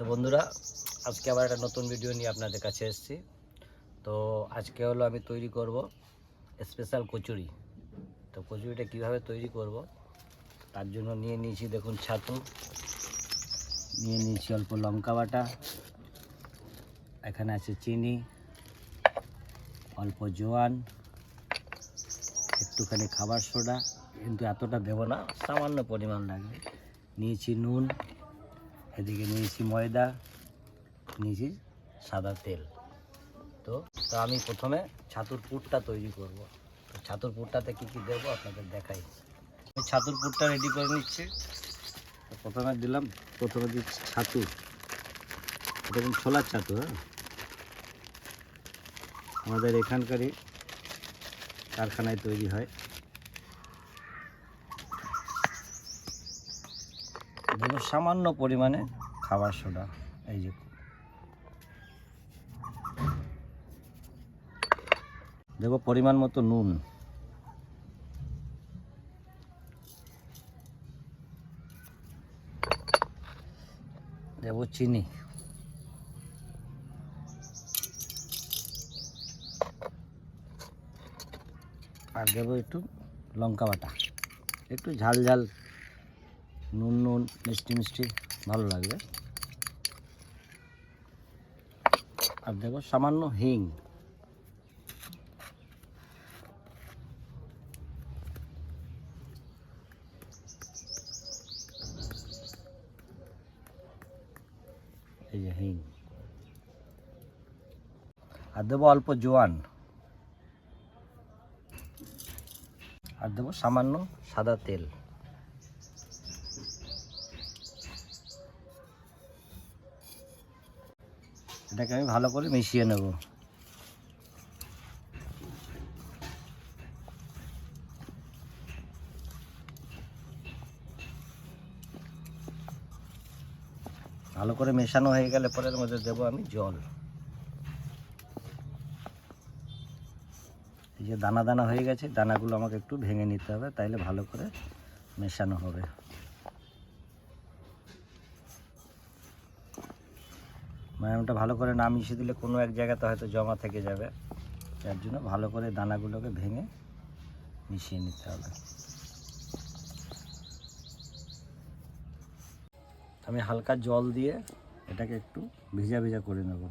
তো বন্ধুরা, আজকে আবার একটা নতুন ভিডিও নিয়ে আপনাদের কাছে এসেছি। তো আজকে হলো আমি তৈরি করব স্পেশাল কচুরি। তো কচুরিটা কীভাবে তৈরি করব, তার জন্য নিয়ে নিয়েছি দেখুন ছাতু, নিয়ে নিয়েছি অল্প লঙ্কা বাটা, এখানে আছে চিনি, অল্প জোয়ান, একটুখানি খাবার সোডা, কিন্তু এতটা দেবো না, সামান্য পরিমাণ লাগবে। নিয়েছি নুন এদিকে নিয়েছি ময়দা, নিয়েছি সাদা তেল। তো তো আমি প্রথমে ছাতুর পুরটা তৈরি করব। তো ছাতুর পুরটাতে কী কী দেবো আপনাদের দেখাই। আমি ছাতুর পুরটা রেডি করে নিচ্ছি। প্রথমে দিলাম, প্রথমে দিচ্ছি ছাতু। কিন্তু ছোলার ছাতু হ্যাঁ? আমাদের এখানকারই কারখানায় তৈরি হয়। দেবো সামান্য পরিমাণে খাবার সোডা, এই যে। দেবো পরিমাণ মতো নুন। দেবো চিনি। আর দেবো একটু লঙ্কা বাটা। একটু ঝাল ঝাল নুন নুন, মিষ্টি মিষ্টি, ভালো লাগবে। আর দেখো সামান্য হিং। এই যে হিং। আর দেবো অল্প জোয়ান। আর দেবো সামান্য সাদা তেল। এটাকে আমি ভালো করে মিশিয়ে নেব। ভালো করে মেশানো হয়ে গেলে পরের মধ্যে দেবো আমি জল। এই যে দানা দানা হয়ে গেছে, দানাগুলো আমাকে একটু ভেঙে নিতে হবে, তাইলে ভালো করে মেশানো হবে। ময়ামটা ভালো করে না মিশিয়ে দিলে কোনো এক জায়গাতে হয়তো জমা থেকে যাবে। যার জন্য ভালো করে দানাগুলোকে ভেঙে মিশিয়ে নিতে হবে। আমি হালকা জল দিয়ে এটাকে একটু ভিজা ভিজা করে নেব।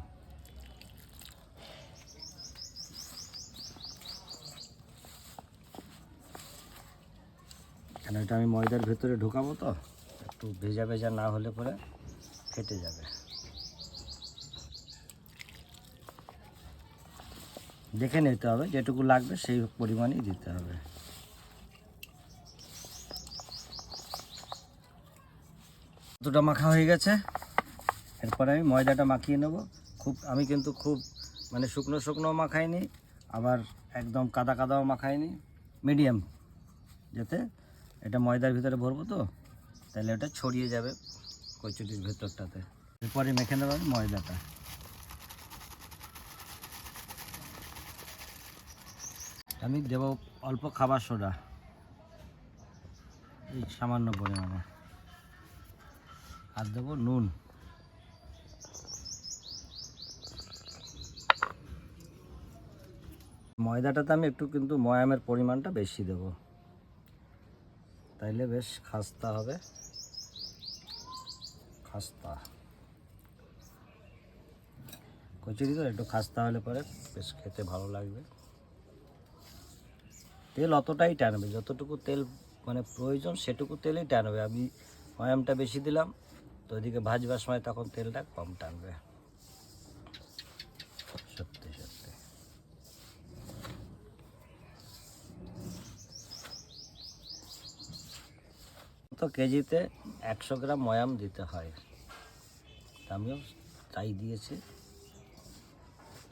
কেন এটা আমি ময়দার ভেতরে ঢোকাবো তো? একটু ভেজা ভেজা না হলে পরে ফেটে যাবে। দেখে নিতে হবে, যেটুকু লাগবে সেই পরিমাণই দিতে হবে। দুটো মাখা হয়ে গেছে। এরপরে আমি ময়দাটা মাখিয়ে নেব। খুব, আমি কিন্তু খুব মানে শুকনো শুকনো মাখাইনি, আবার একদম কাদা কাদাও মাখাইনি। মিডিয়াম, যাতে এটা ময়দার ভিতরে ভরবো তো, তাহলে ওটা ছড়িয়ে যাবে কচুরির ভেতরটাতে। এরপরে মেখে নেব আমি ময়দাটা। আমি দেব অল্প খাবার সোডা। এই সামান্য পরিমাণে। আর দেবো নুন। ময়দাটাতে আমি একটু কিন্তু ময়ামের পরিমাণটা বেশি দেব। তাইলে বেশ খাস্তা হবে। খাস্তা। কচুরি তো একটু খাস্তা হলে পরে বেশ খেতে ভালো লাগবে। তেল অতটাই টানবে যতটুকু তেল মানে প্রয়োজন সেটুকু তেলই টানবে আমি ময়ামটা বেশি দিলাম, তো ওইদিকে ভাজবার সময় তখন তেলটা কম টানবে। সত্যি সত্যি। তো কেজিতে একশো গ্রাম ময়াম দিতে হয়। আমিও তাই দিয়েছি।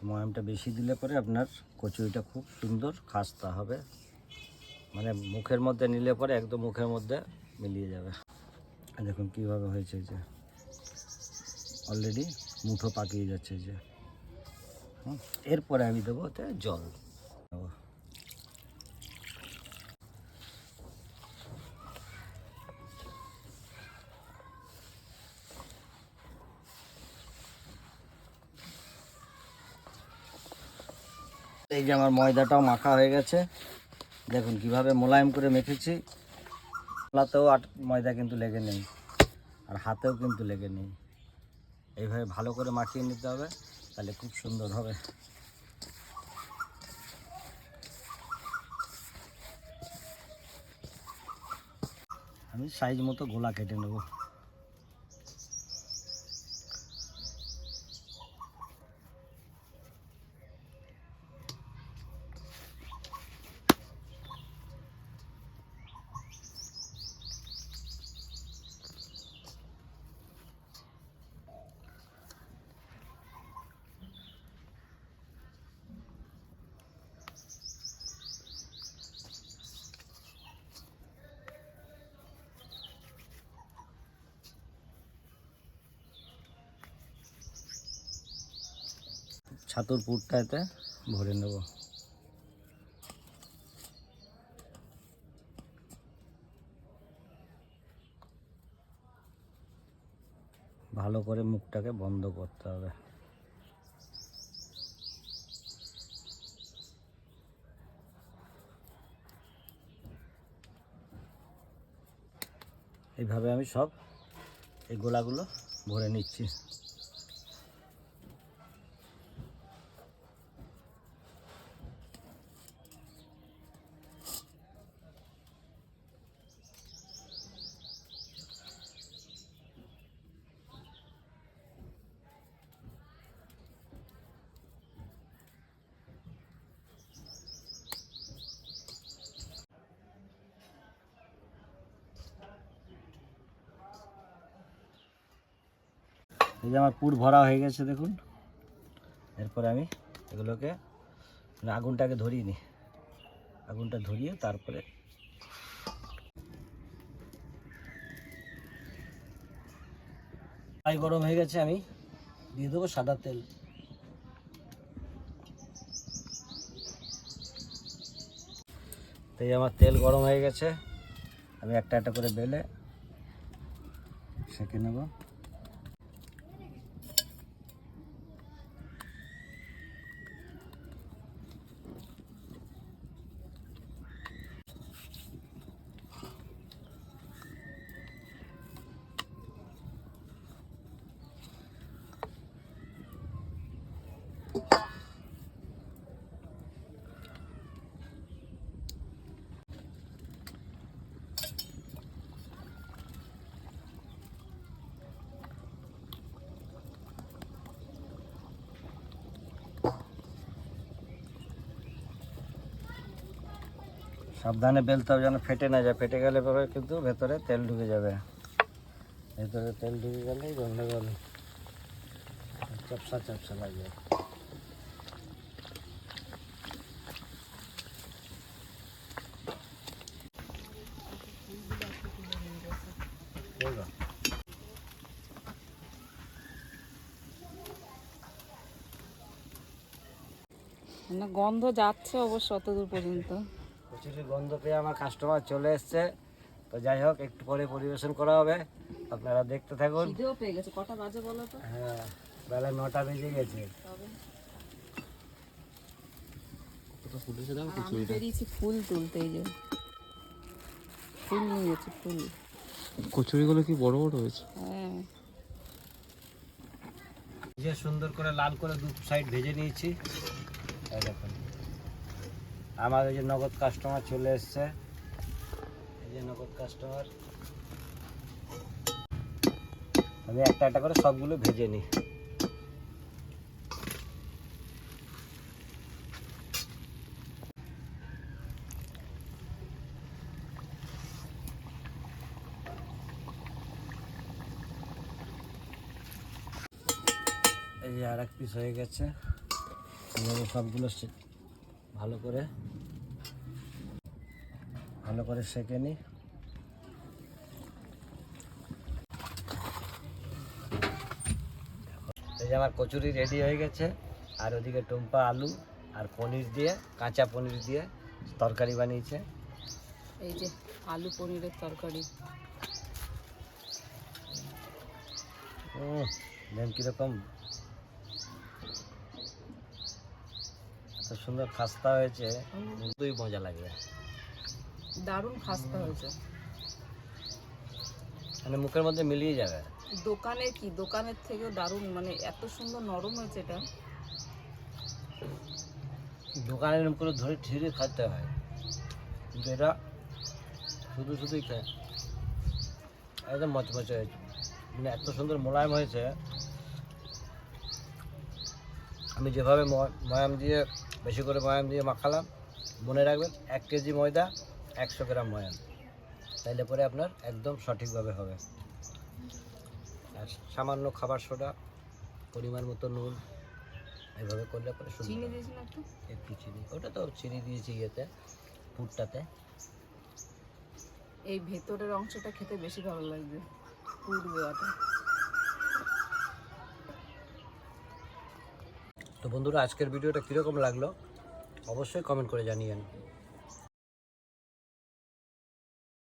ময়ামটা বেশি দিলে পরে আপনার কচুরিটা খুব সুন্দর, খাস্তা হবে। মানে মুখের মধ্যে নিলে পরে একদম মুখের মধ্যে মিলিয়ে যাবে। দেখুন কীভাবে হয়েছে যে। অলরেডি মুঠো পাকিয়ে যাচ্ছে যে। এরপরে আমি দেবো ওতে জল। এই যে আমার ময়দাটাও মাখা হয়ে গেছে। দেখুন, কীভাবে মোলায়েম করে মেখেছি। পাতলাতেও আট ময়দা কিন্তু লেগে নেই, আর হাতেও কিন্তু লেগে নেই। এইভাবে ভালো করে মাখিয়ে নিতে হবে, তাহলে খুব সুন্দর হবে। আমি সাইজ মতো গোলা কেটে নেব। ছাতুর পুরটাতে ভরে নেব। ভালো করে মুখটাকে বন্ধ করতে হবে। এইভাবে আমি সব এই গোলাগুলো ভরে নিচ্ছি। এই যে আমার পুর ভরা হয়ে গেছে, দেখুন। এরপরে আমি এগুলোকে আগুনটাকে ধরিয়ে নিই। আগুনটা ধরিয়ে তারপরে কড়াই গরম হয়ে গেছে, আমি দিয়ে দেবো সাদা তেল। তাই আমার তেল গরম হয়ে গেছে, আমি একটা একটা করে বেলে সেঁকে নেব। সাবধানে বেলতে হবে যেন ফেটে না যায়। ফেটে গেলে পরে কিন্তু ভেতরে তেল ঢুকে যাবে। ভেতরে তেল ঢুকে গেলেই গন্ডগোল। চপসা চপসা লাগবে না গন্ধ যাচ্ছে অবশ্য অত দূর পর্যন্ত। কচুরির গন্ধ পেয়ে আমার কাস্টমার চলে এসছে। তো যাই হোক একটু পরে পরিবেশন করা হবে। আপনারা দেখতে থাকুন। পেয়ে গেছে। কটা বাজে বলো তো? হ্যাঁ বেলা নটা বেজে গেছে। ফুল তুলতে যে। ফুল নিয়ে গেছি ফুল। কচুরিগুলো কি বড় বড় হয়েছে? হ্যাঁ। যে সুন্দর করে লাল করে দু সাইড ভেজে নিয়েছি। দেখুন। আমার যে নগদ কাস্টমার চলে এসছে। এই যে নগদ কাস্টমার আমি একটা একটা করে সবগুলো ভেজে নিই। এই যে আর এক পিস হয়ে গেছে। সবগুলো ভালো করে ভালো করে সেঁকে নিই এই যে আমার কচুরি রেডি হয়ে গেছে আর ওদিকে টুম্পা আলু আর পনির দিয়ে কাঁচা পনির দিয়ে তরকারি বানিয়েছে। এই যে আলু পনিরের তরকারি। উম, দেখেন কীরকম এত সুন্দর খাস্তা হয়েছে দুই মজা লাগবে দারুণ খাস্তা হয়েছে। মানে মুখের মধ্যে মিলিয়ে যাবে। দোকানে কি? দোকানের থেকেও দারুণ মানে এত সুন্দর নরম হয়েছে এটা। দোকানে এরকম করে ধরে ঠিরে খাতে হয়। কিন্তু এটা শুধু শুধুই খায়। একদম মচমচে হয়েছে। মানে এত সুন্দর মোলায়েম হয়েছে। আমি যেভাবে ময়াম দিয়ে বেশি করে ময়াম দিয়ে মাখালাম। মনে রাখবেন এক কেজি ময়দা একশো গ্রাম ময়াম। তাইলে পরে আপনার একদম সঠিকভাবে হবে। আর সামান্য খাবার সোডা পরিমাণ মতো নুন এভাবে করলে পরে চিনি একটু? একটু চিনি। ওটা তো চিনি দিয়েছি ইয়েতে পুরটাতে। এই ভেতরের অংশটা খেতে বেশি ভালো লাগবে পুর দেওয়াটা তো বন্ধুরা আজকের ভিডিওটা কীরকম লাগল? অবশ্যই কমেন্ট করে জানিয়েন।